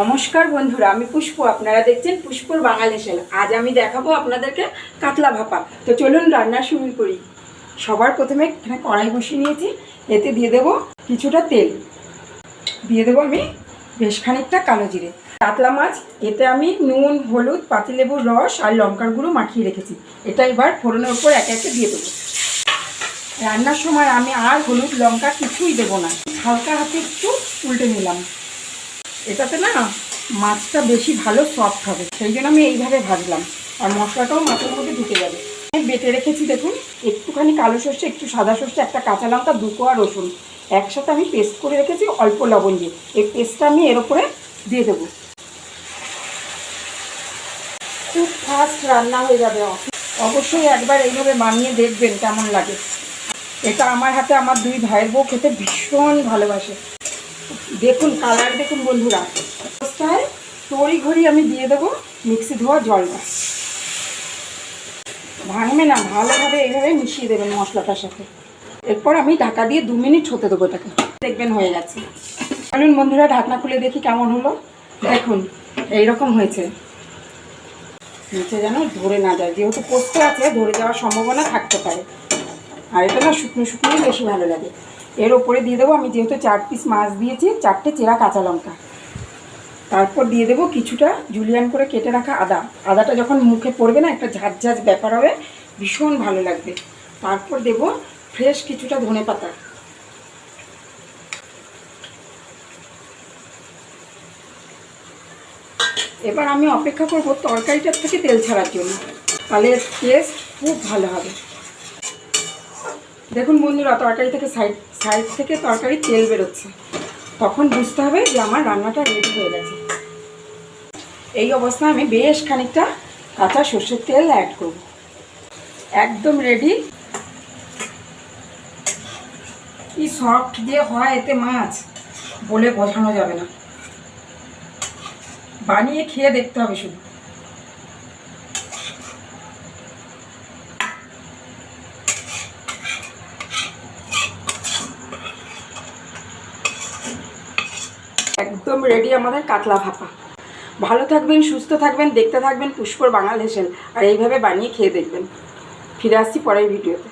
নমস্কার বন্ধুরা, আমি পুষ্প। আপনারা দেখছেন পুষ্পর বাঙালি সেল আজ আমি দেখাবো আপনাদেরকে কাতলা ভাপা। তো চলুন রান্না শুরু করি। সবার প্রথমে এখানে কড়াই বসিয়ে নিয়েছি। এতে দিয়ে দেবো কিছুটা তেল। দিয়ে দেবো আমি বেশ খানিকটা কালো জিরে। কাতলা মাছ, এতে আমি নুন, হলুদ, পাতিলেবুর রস আর লঙ্কার গুঁড়ো মাখিয়ে রেখেছি। এটা এবার ফোড়নের উপর একে একে দিয়ে দেবো। রান্নার সময় আমি আর হলুদ, লঙ্কা কিছুই দেবো না। হালকা হাতে একটু উল্টে নিলাম। এটাতে না মাছটা বেশি ভালো সফট হবে, সেই জন্য আমি এইভাবে ভাজলাম। আর মশলাটাও মাছের মধ্যে ঢুকে যাবে। বেটে রেখেছি, দেখুন, একটুখানি কালো সর্ষে, একটু সাদা সর্ষে, একটা কাঁচা লঙ্কা, দু কোয়া রসুন। একসাথে আমি পেস্ট করে রেখেছি অল্প লবণ দিয়ে। এই পেস্টটা আমি এর উপরে দিয়ে দেবো। খুব ফাস্ট রান্না হয়ে যাবে। অবশ্যই একবার এইভাবে বানিয়ে দেখবেন কেমন লাগে। এটা আমার হাতে, আমার দুই ভাইয়ের বউ খেতে ভীষণ ভালোবাসে। দেখুন কালার, দেখুন বন্ধুরা। অবস্থায় তড়ি ঘড়ি আমি দিয়ে দেবো মিক্সি ধোয়া জলটা। ভাঙবে না, ভালোভাবে এইভাবে মিশিয়ে দেবেন মশলাটার সাথে। এরপর আমি ঢাকা দিয়ে দু মিনিট হতে দেবো এটাকে। দেখবেন হয়ে গেছে। চলুন বন্ধুরা, ঢাকনা খুলে দেখি কেমন হলো। দেখুন, এইরকম হয়েছে। নিচে যেন ধরে না যায়, যেহেতু পোস্ত আছে, ধরে যাওয়ার সম্ভাবনা থাকতে পারে। আর এটা না শুকনো শুকনোই বেশি ভালো লাগে। এর ওপরে দিয়ে দেবো, আমি যেহেতু চার পিস মাছ দিয়েছি, চারটে চেরা কাঁচা লঙ্কা। তারপর দিয়ে দেবো কিছুটা জুলিয়ান করে কেটে রাখা আদা। আদাটা যখন মুখে পড়বে না, একটা ঝাঁঝ ব্যাপার হবে, ভীষণ ভালো লাগবে। তারপর দেব ফ্রেশ কিছুটা ধনে পাতা। এবার আমি অপেক্ষা করব তরকারিটার থেকে তেল ছাড়ার জন্য। তাহলে টেস্ট খুব ভালো হবে। দেখুন বন্ধুরা, তরকারি থেকে সাইড সাইড থেকে তরকারি তেল বেরোচ্ছে। তখন বুঝতে হবে যে আমার রান্নাটা রেডি হয়ে গেছে। এই অবস্থায় আমি বেশ খানিকটা কাঁচা সর্ষের তেল অ্যাড করব। একদম রেডি কি সফট যে হয় এতে মাছ, বলে বোঝানো যাবে না। বানিয়ে খেয়ে দেখতে হবে শুধু। একদম রেডি আমাদের কাতলা ভাপা। ভালো থাকবেন, সুস্থ থাকবেন, দেখতে থাকবেন পুষ্পর বাঙাল হেসেল আর এইভাবে বানিয়ে খেয়ে দেখবেন। ফিরে আসছি পরের ভিডিওতে